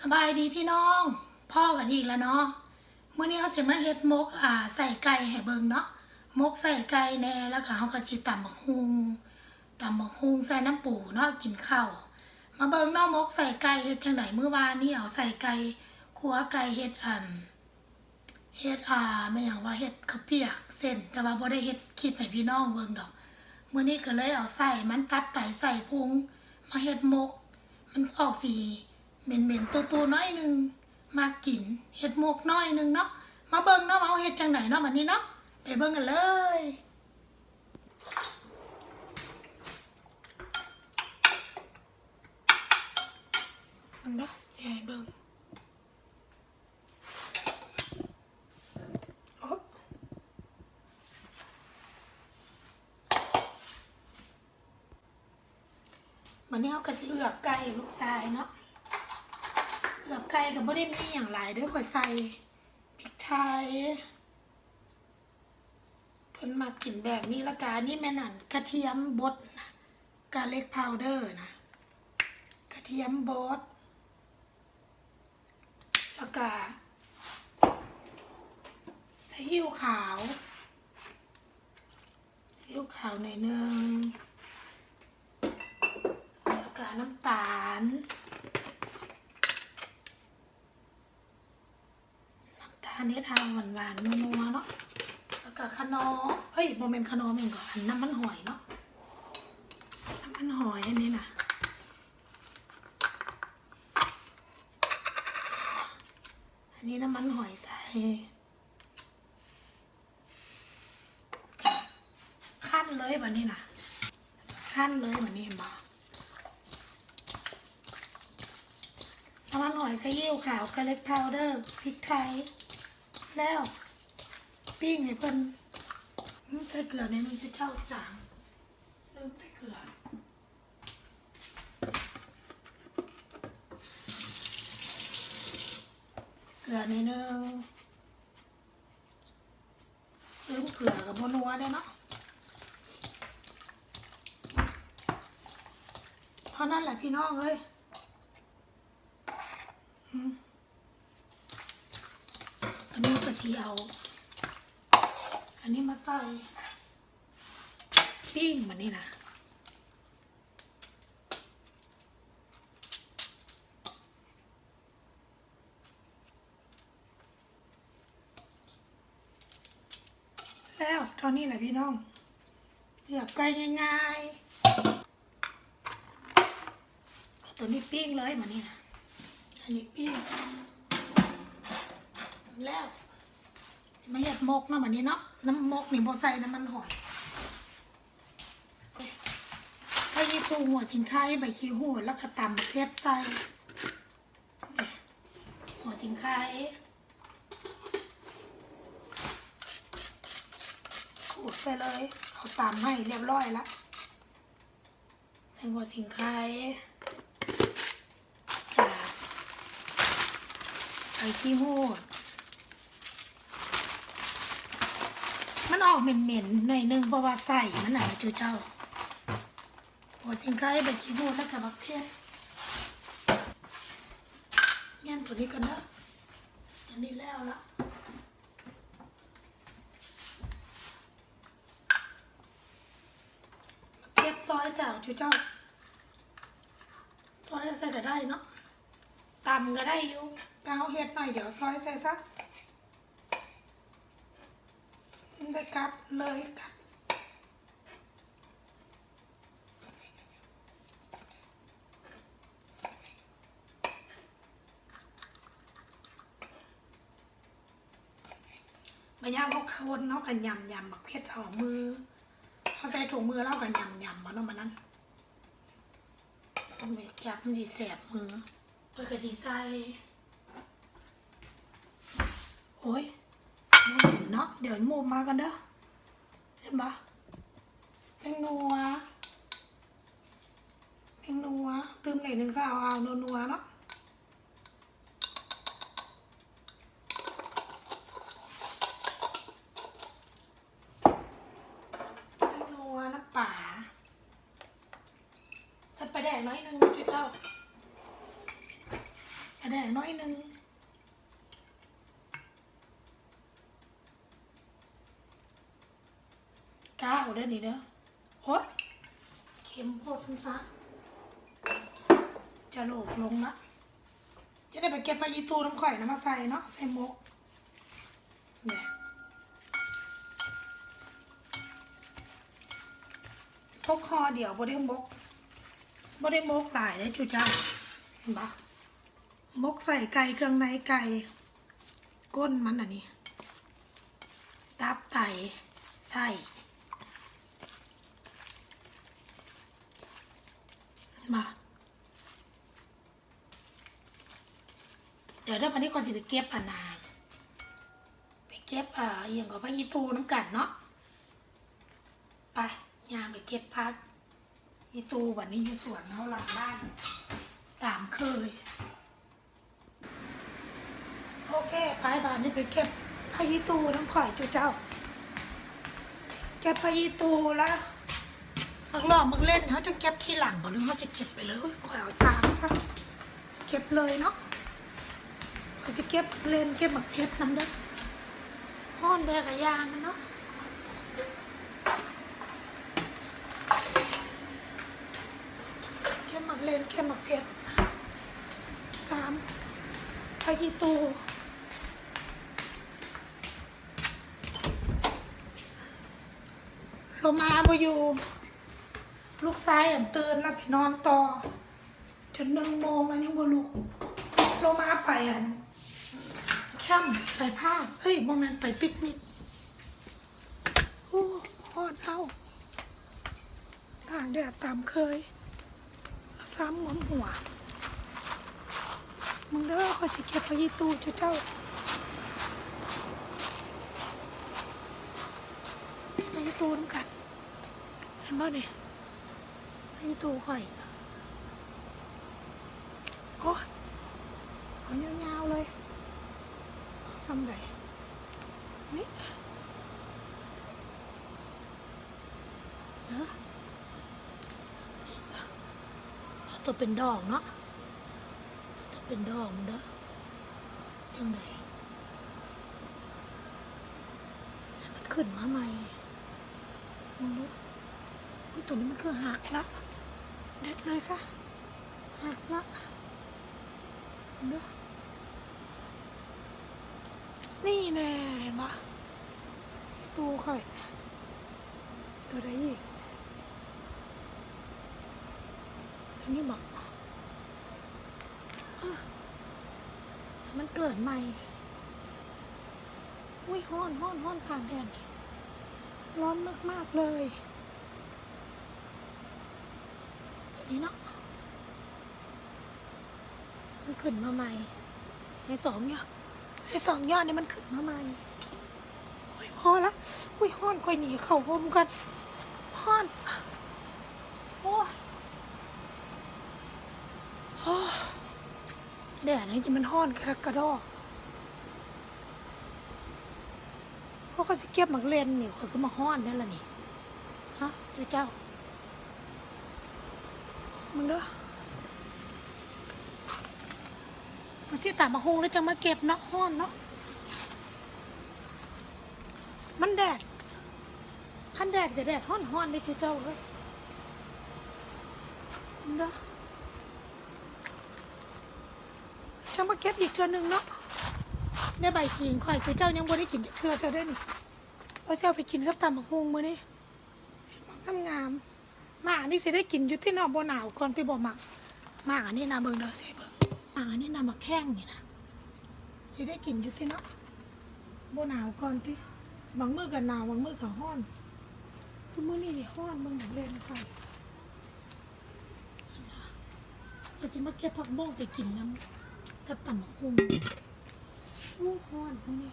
สบายดีพี่น้อง พ่อกันอีกแล้วเนาะเมื้อนี้เขาเสิมาเฮ็ดมกอ่าใส่ไก่ให้เบิงเนาะมกใส่ไก่แน่แล้วก็เขาก็สิตำบักฮุงตำบักฮุงใส่น้ำปูเนาะกินข้าวมาเบิงเนาะมกใส่ไก่เฮ็ดจังไดมื้อวานนี้เอาใส่ไก่ขัวไก่เฮ็ดอ่าเฮ็ดอ่าไม่หยังว่าเฮ็ดข้าวเปียกเส้นแต่ว่าบ่ได้เฮ็ดคลิปให้พี่น้องเบิงดอกเมื้อนี้ก็เลยเอาใส่มันตับไตใส่พุงมาเฮ็ดมก มันออกสี เหม็นเหม็นๆตัวตัวๆน้อยหนึงมากินเห็ดหมกน้อยหนึงเนาะมาเบิ่งเนาะว่าเอาเห็ดจังไหนเนาะวันนี้เนาะไปเบิ่งกันเลยเบิ่งเนาะยายเบิ่งโอ๊ะวันนี้เอากระสิเอือบไก่ลูกชายเนาะเอบไก่ก็บ่ได้มีอย่างหลายเด้อข่อยใส่พริกไทยเพิ่นมากินแบบนี้ละกานี่แม่นั่นกระเทียมบดนะกาเล็กพาวเดอร์นะกระเทียมบดล้วก็ซีอิ๊วขาวซีอิ๊วขาวหน่อยหนึงแล้วก็น้ำตาล ทานนี้ทางหวานหวานๆนัวๆเนาะแล้วก็ขนอเอ้ยโมเมนต์ขนอเองก่อนน้ำมันหอยเนาะน้ำมันหอยอันนี้นะอันนี้น้ำมันหอยใส่ขั้นเลยแบบนี้นะขั้นเลยแบบนี้เห็นบ่น้ำมันหอยใส่ยิ้วขาวกระเล็กพาวเดอร์พริกไทย แล้วปิ้งให้เพิ่นอืมใส่เกลือเนี่ยมันจะเจ้าจางลืมใส่เกลือเกลือในอยนึงลืมเกลือกับโมนัวได้เนาะเพราะนั่นแหละพี่น้องเอ้ย มอันนี้กระเทียมอันนี้มาใส่ปิ้งมันนี่นะแล้วเท่านี้แหละพี่น้องเสียบไก่ง่ายๆตัวนี้ปิ้งเลยมันนี่นะอันนี้ปิ้งแล้ว ไม่เห็ดมกเนาะแบบนี้เนาะน้ำมกนี่โบใส่น้ำมันหอยถ้ายีปูหัวสิงไข่ใบขี้หูดแล้วก็ตำเพชรใส่หัวสิงไข่ขูดไปเลยเขาตำให้เรียบร้อยแล้วใส่หัวสิงไข่กาใส่ขี้หู อกเหม็นๆหน่อยนึงเพราะว่าใส่มันหนาจูเจ้าหัวสิงไข่ใบขี้หูดแล้วกับบักเพชรเงี้ยตัวนี้กันเนะอันนี้แล้วละเก็บซอยแสวจูเจ้าซอยใส่ก็ได้เนาะตำก็ได้อยู่เอาเฮ็ดหน่อยเดี๋ยวซอยใส่ซะ ได้กลับเลยกลับมาย่างพวกคนเนาะกันยำยำบักเพชรเอามือเขาใส่ถุงมือแล้วกันยำยำมาเนาะมันนั้นต้องไปจับมันสีแสบมือเพื่อกระสีใส่โอ้ย ไม่เห็นเนาะเดี๋ยวโมมากันเด้อเห็นปะแป้งนัวแป้งนัวตืมไหนหนึ่งสาวเอานัวนัวๆเนาะแป้งนัวน้ำป่าใส่ปลาแดกน้อยหนึงนะจุ๊เจ้า อั ระแดงน้อยหนึงก้าวเด้อนี่เด้อโอ๊ยเข็มโพดซันซะจะโห ลงละจะได้ไปเก็บไปยีตูน้ำข่อยนะมาใส่เนาะใส่หมกเนี่ยพกคอเดี๋ยวบ่ได้มกบ่ได้มกหลายเลยจูจ้าเห็นปะมกใส่ไก่เครื่องในไก่ก้นมันอันนี้ตับไตไส้เห็นปะ เดี๋ยวเดี๋ยววันนี้ก่อนสิไปเก็บอะนาไปเก็บอ่าอย่างกับพระยีตูน้ำกันเนาะไปยามไปเก็บพักยีตูวันนี้อยู่สวนเขาหลังบ้าน ตามเคยโอเคไปบ้านนี้ไปเก็บพระยีตูน้ำข่อยจูเจ้า เก็บพระยีตูแล้วมักหลอกมักเล่นเขาจะเก็บที่หลังบ่หรือเขาจะเก็บไปเลยข่อยเอาสามซะเก็บเลยเนาะ เขาจะเก็บเลนเก็บหมักเพชรน้ำเด้อห้อนแดกกับยางเนาะเก็บหมักเลนเก็บหมักเพชรสามพากีตูลงมาบอยู่ ลูกซ้ายอันตื่นแล้วไปนอนต่อจนหนึ่งโมงแล้วยังบ่ลุกลงมาไปอัน แคมไปภาคเฮ้ยโมเมนต์ไปปิกนิกโอ้โคตรเอาตางแดดตามเคย ซ้ำหมมหัว มึงเด้อคอยสิเก็บไปยี่ตู้เจ้าไปยี่ตูน้ำกันเห็นบ่เนี่ยไปยี่ตูข่อยโอ้ยเอาเยาวๆเลย ซ้ำใดนี่นะตัวเป็นดอกเนาะตัวเป็นดอกมันเด้อจังไดให้มันขึ้นมาใหม่มึงดูตัวนี้มันคือหักละเด็ดเลยซะหักละมึงดู นี่แน่เห็นปะตูค่อยตัวใดอีกทางนี้บอกมันเกิดใหม่ อุ้ยห้อนห้อนห้อนกลางแดดร้อนมาก ๆ เลยนี่เนาะมันขึ้นมาใหม่ในสองเนี่ย ไอ้สองยอดนี่มันขึ้นมาใหม่โอ้ยพอละอุ้ยห้อนค่อยหนีเข่าพมกันห้อนโอ้โอ้ยแดดนี่ที่มันห้อนกระกระดอเพราะเขาจะเก็บหมักเลนนี่เขาก็มาห้อนได้ละนี่ฮะเจ้ามึงเด้อ มันสิตามมาโฮงแล้วจะมาเก็บเนาะห้อนเนาะมันแดดคันแดดกับแดดห้อนห้อนเลยคือเจ้าเลยเนาะจะมาเก็บอีกเทือหนึ่งเนาะได้ใบขิงข่อยคือเจ้ายังบ่ได้กินจากเทือเจ้าได้นี่เอาเจ้าไปกินกับตำบักฮงมื้อนี้มันงามหมาอันนี้สิได้กินอยู่ที่นอกบ่หนาวก่อนพี่บ่มักหมาอันนี้นะเบิ่งเด้อสิเบิ่ง อ่าอันนี้นำมาแข้งนี่นะสิได้กินอยู่ที่เนาะบ่หนาวก่อนที่บางมือก็หนาวบางมือก็ร้อนคือมือนี้นี่ร้อนมึงเล่นไปก็สิมาเก็บผักบ้งไปกินน้ำกับตำบักหุ่งอู้ร้อนมื้อนี้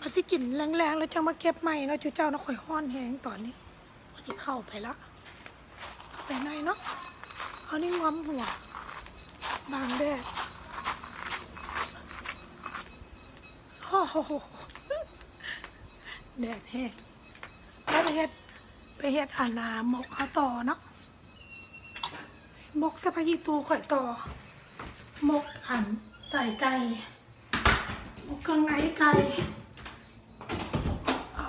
มาสิกินแรงๆแล้วจะมาเก็บใหม่เนาะจุเจ้าเนาะข่อยร้อนแฮงตอนนี้ก็สิเข้าไปละไปไหนเนาะ เอานี่งอมหัว บางแดดโอ้โหแดดแห้งไปเฮ็ดไปเฮ็ดอานาหมกเขาต่อเนาะโมกสปายีตูข่อยต่อมกอันใส่ไก่มกเครื่องในไก่อ่า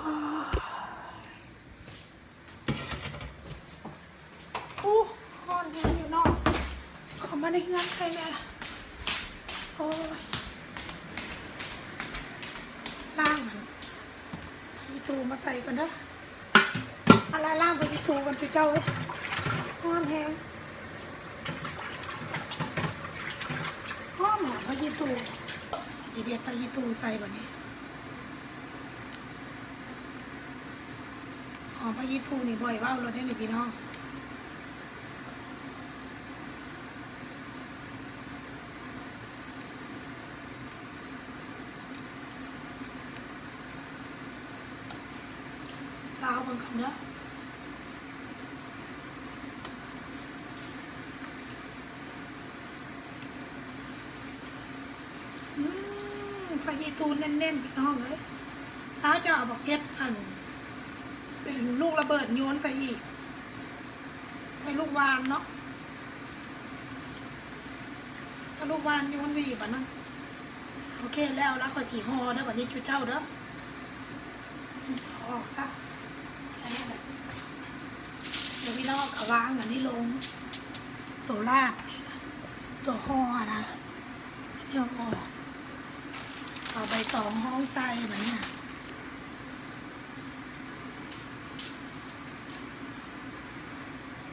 อู้ฮอนเงินอยู่นอกขอ มาในเงินใครแม่โอ้ยล่างมันพายีตูมาใส่กันเด้ออะไรล่างพายีตูกันพี่เจ้าเอ้อนแหงห้อมหอมพะยีตูจีเดียดพะยีตูใส่แบบนี้หอมพะยีตูนี่บ่อยว่าวรถได้หรือพี่น้องสาวบางคำเด้อ อืมพายีตูน แน่นๆพี่น้องเลยถ้าจะเอาบอกเพชรอันเป็นลูกระเบิดโยนใส่อีกใส่ลูกวานเนาะใส่ลูกวานโยนใส่อีกแบบนั้นโอเคแล้วแล้วก็สีหอเด้อแบบนี้จุดเจ้าเด้อออกซะเดี๋ยวพี่น้องก็วางอันนี้ลง ตัวลากตัวหอนะเดี๋ยวออก เอาใบตองห้องใส่แบบนี้นะ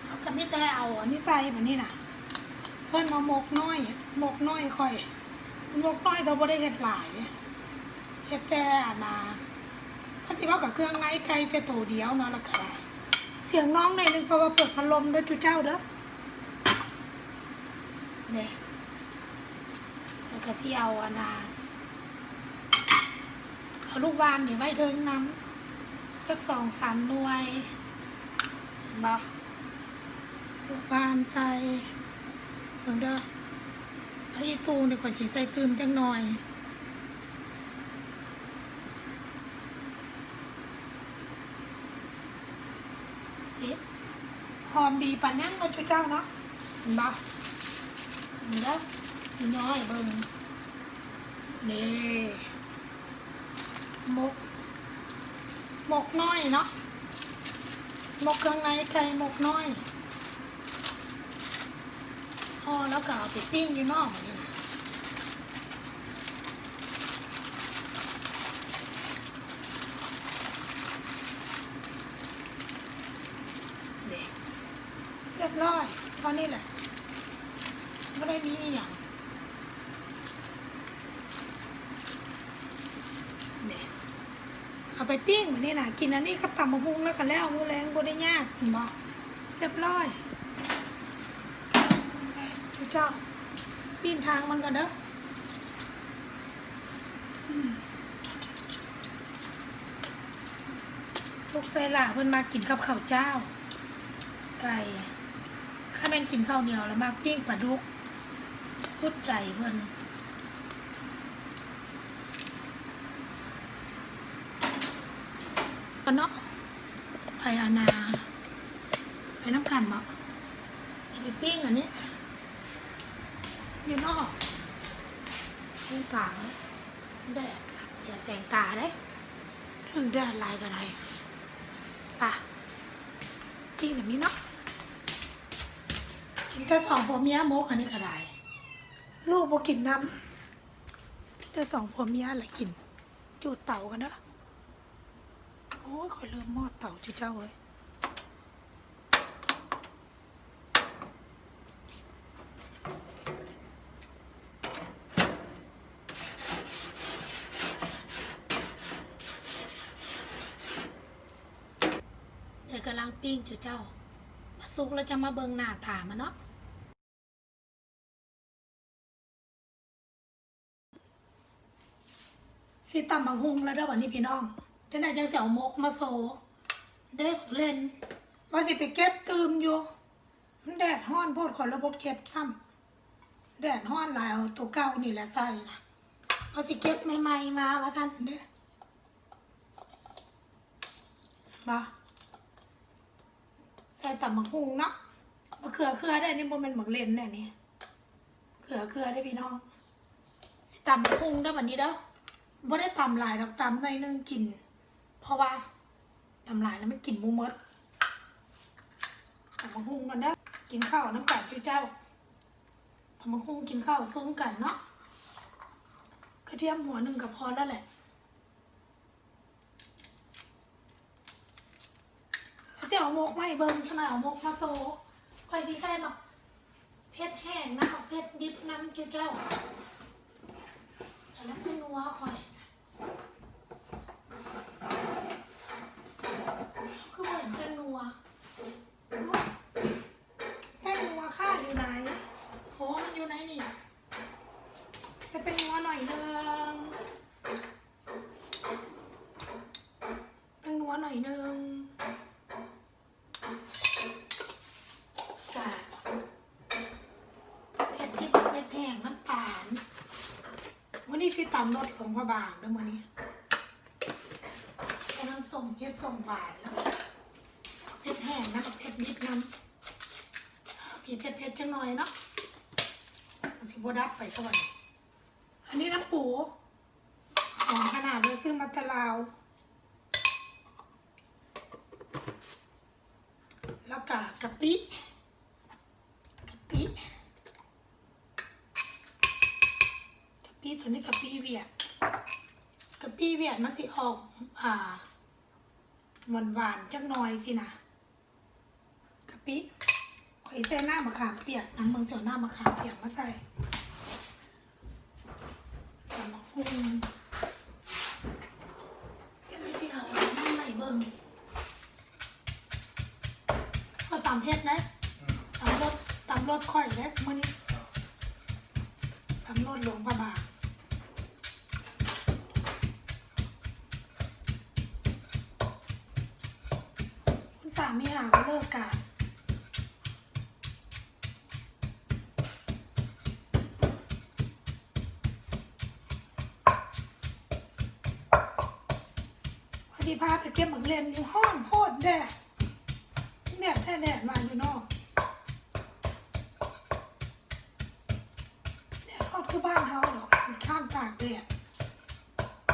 เอาก็ไม่แต่เอาอันนี้ใส่แบบนี้นะเพิ่นมาหมกน้อยหมกน้อยค่อยหมกน้อยเราไม่ได้เห็ดหลายเห็ดแต่อันาเขาสิว่ากับเครื่องไงไก่แต่ตัวเดียวเนาะแล้วก็เสียงน้องหน่อยนึงเพราะว่าเปิดพัดลมด้วยจุเจ้าเด้อเนี่ยแล้วก็สิเอานา อาลูกวานนี่ไว้เทิงน้ำสักสองสามหน่วยเห็นบ่ลูกวานใส่เพิ่งเด้อไอ้ตูนี่ก็สิใส่ตื่มจังหน่อยเจ๊หอมดีปานนั้นเนาะเจ้าเนาะเห็นบ่เห็นเด้อน้อยเบิ่งนี่ มก หมกน้อยเนาะหมกเครื่องในไก่หมกน้อยพอแล้วก็เอาไปปิ้งอยู่นอกนี่นะเด็กเรียบร้อยเท่านี้แหละไม่ได้มีอหย่างเด็ก เอาไปปิ้งเหมือ นะนอันนี้กับตำมะฮุงแล้วกันแล้วมือแรงบ่ได้ยากเห็นบ่เรียบร้อยเดี๋ยวเจ้าปีนทางมันก่อนเด้อลูกไซล่าเพิ่นมากินกับข้าวเจ้า ไก่ถ้าแม่นกินข้าวเหนียวแล้วมาปิ้งปลาดุกสุดใจเพิ่น กันเนาะไปอานา ไปน้ำกันบ่สิไปปิ้งอันนี้อยู่นอกทุ่งตาแดดอย่าแสงตาได้ถึงแดดลายก็ได้ป่ะปิ้งแบบนี้เนาะกินแต่สองผัวเมียมกอันนี้ก็ได้ลูกบ่กินน้ำแต่สองผัวเมียอะไรกิน จูดเต่ากันเนาะ โอ้ยคอยลืมหมอเต่าจ้าเจ้าเว้ยเดี๋ยวกำลังปิ้งจ้าเจ้า มาสุกแล้วจะมาเบิงหน้าตามันเนาะสิตำบังฮุงแล้วเด้อวันนี้พี่น้อง จะได้จังเสียวมกมาโซเด้เล่น ว่าสิไปเก็บตืมอยู่ มันแดดฮ้อนโพดขอระบบเก็บซ้ำแดดฮ้อนหลายเอาตัวเก่านี่แหละใส่นะว่าสิเก็บใหม่ๆมาว่าสันเด้อบ่ใส่ตำบังฮุงเนาะมะเขือเขือได้นี่บ่แม่นบักเล่นแน่นี่เขือเขือได้พี่น้องสิตำบักฮุงได้อบัดนี้เด้อบ่ได้ตำหลายดอกตำหน่อยนึงกิน เพราะว่าตำลายแล้วมันกินบ่หมดตำบักฮุงกันเด้กินข้าวน้ำกันจุเจ้าตำบักฮุงกินข้าวซุ้มกันเนาะกระเทียมหัวหนึ่งก็พอแล้วแหละเขาจะเอามกมาให้เบิ้งใช่ไมเอามกมาโซคอยซีใส่มาเพชรแห้งนะเพชรดิบน้ำจุเจ้าใส่น้ำเป็นนัวคอยคือเหมือนเป็นนัวแป้งนัวข้าอยู่ไหนโหมัน อยู่ไหนนี่ใส่เป็นนัวหน่อยนึงเป็นนัวหน่อยนึงกาเผ็ดที่เผ็ดแห้งน้ำตาลวันนี้สิตำรสของพระบางด้วยวันนี้เอาน้ำส้มเผ็ดส้มหวานแล้วเผ็ดแห้งนะกับเผ็ดนิดน้ำสีเผ็ดเผ็ดๆจังหน่อยเนาะ สีบดับไปสวรรค์อันนี้น้ำปูหอมขนาดเลยซื้อมาจากลาว แล้วก็กะปิกะปิกะปิตัวนี้กะปิเวียดกะปิเวียดมันสิออกอ่าหวานหวานๆจักหน่อยสินะกะปิ ข่อยใส่หน้ามะขามเปียกน้ำเมืองเสียวหน้ามะขามเปียกมาใส่ตำมะฮุ่งเดี๋ยวไปสิเอาน้ำไหนเบิ่งก็ตามเพชรนะตามรถตามรถค่อยแล้วมื่อนี้ตามรถหลวงพระบางคุณสามีหาว่าเลิกกัน ดีพาไปเก็บหมักเลนอยู่ห้องโพดแดดแดดแท้แดดมาอยู่นอกแดดทอดคือบ้านเขาหรอข้ามตากแดด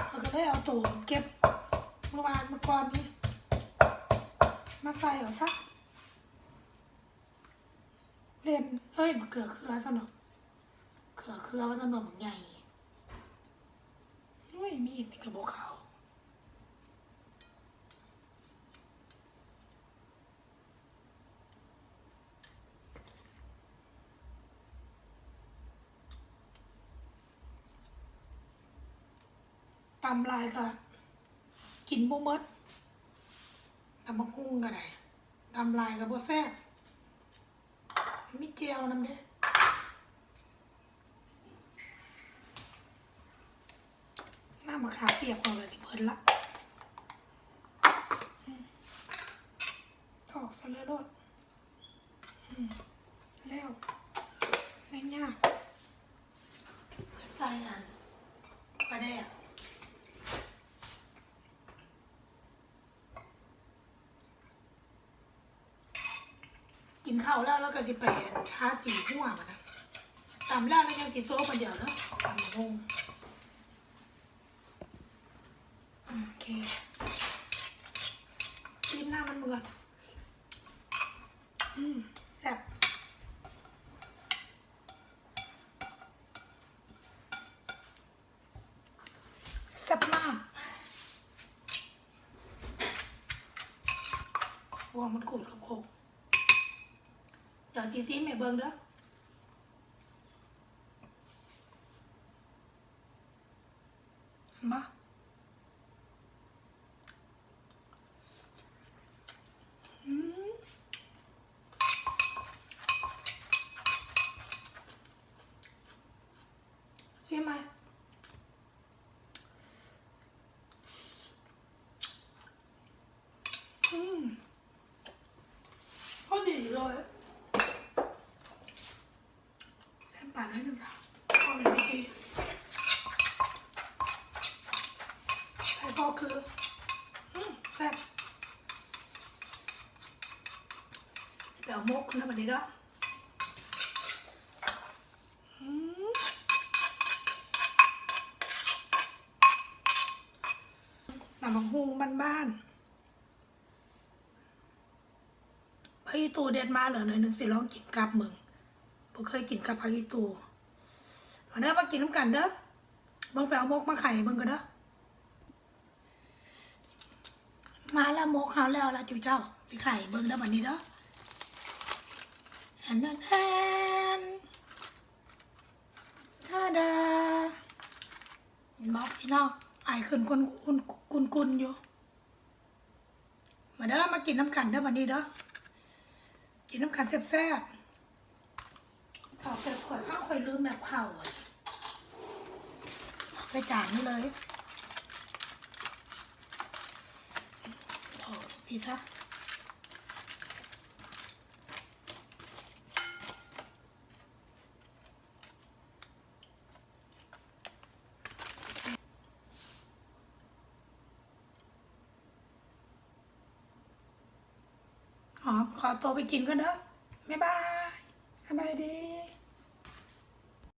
เขาก็เลยเอาตัวเก็บเมื่อวานเมื่อก่อนนี้ มาใส่เอาซะเล่นเอ้ยมาเขือเครือซะหน่อยเขือเครือว่าซะหน่อยมันใหญ่ไม่มีดกระบอกเขา ตำลายก็กินบ่มดตำบักหุ่งก็ได้ตำลายก็บ่แซ่บมีเจียวนำเด้น้ำมะขามเปียกพอเลยสิเพิ่นละอืมถอกซะเลยโลดแล้วไม่ยากใส่อันปลาแดก กินข้าวแล้วแล้วก็สิไปทาสีหัวมันนะตำแล้วแล้วยังสิโซ่คนเดียวแล้วตำงงโอเคซีมหน้ามันเหมือนอืมแซ่บแซ่บมากวางมันขูดกับโคก เดี๋ยวซีซีแม่เบิ่งเด้อมาอืมใช่ไหมอืมพอดีเลย แซมป่านให้หนึ่งสาวพ่อเลยไม่ดีไอ้พ่อคืออืม แซ่บจะไปเอามกนะวันนี้เด้ออืมตำบักฮุงบ้านๆผักอีตูเด็ดมาเหลือหน่อยหนึ่งสิลองกินกับมึงบ่เคยกินกับผักอีตูมาเด้อมากินน้ำกันเด้อบังไปเอามกมาไข่เบิ่งกันเด้อมาแล้วมกเขาแล้วละจูเจ้าสิไข่เบิ่งเด้อบัดนี้เด้อันนั้นแอนท่าดาบอกพี่น้องไอขึ้นกุนกุนกุนกุนอยู่ มาเด้อมากินน้ำกันเด้อบัดนี้เด้อ กินน้ำกันแซ่บๆถอดใส่ถ้วยข้าวคอยลืมแบบเข่าเอาใส่จานนี่เลยโอ้สิซะหอมขอ ตัวไปกินก่อนเนอะบ๊ายบายสบายดี